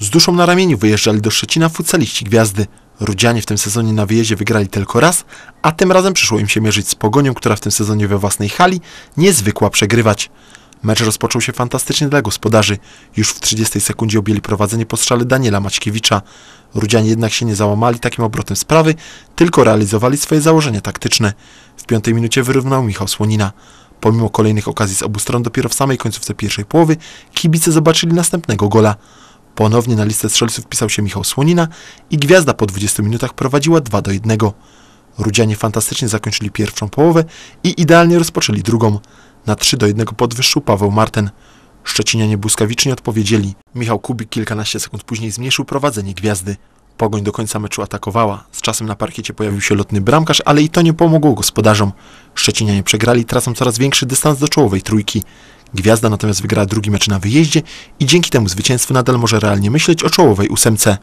Z duszą na ramieniu wyjeżdżali do Szczecina futsaliści Gwiazdy. Rudzianie w tym sezonie na wyjeździe wygrali tylko raz, a tym razem przyszło im się mierzyć z Pogonią, która w tym sezonie we własnej hali niezwykła przegrywać. Mecz rozpoczął się fantastycznie dla gospodarzy. Już w 30 sekundzie objęli prowadzenie po strzale Daniela Maćkiewicza. Rudzianie jednak się nie załamali takim obrotem sprawy, tylko realizowali swoje założenia taktyczne. W piątej minucie wyrównał Michał Słonina. Pomimo kolejnych okazji z obu stron, dopiero w samej końcówce pierwszej połowy kibice zobaczyli następnego gola. Ponownie na listę strzelców wpisał się Michał Słonina i Gwiazda po 20 minutach prowadziła 2 do 1. Rudzianie fantastycznie zakończyli pierwszą połowę i idealnie rozpoczęli drugą. Na 3 do 1 podwyższył Paweł Marten. Szczecinianie błyskawicznie odpowiedzieli. Michał Kubik kilkanaście sekund później zmniejszył prowadzenie Gwiazdy. Pogoń do końca meczu atakowała. Z czasem na parkiecie pojawił się lotny bramkarz, ale i to nie pomogło gospodarzom. Szczecinianie przegrali, tracą coraz większy dystans do czołowej trójki. Gwiazda natomiast wygrała drugi mecz na wyjeździe i dzięki temu zwycięstwu nadal może realnie myśleć o czołowej ósemce.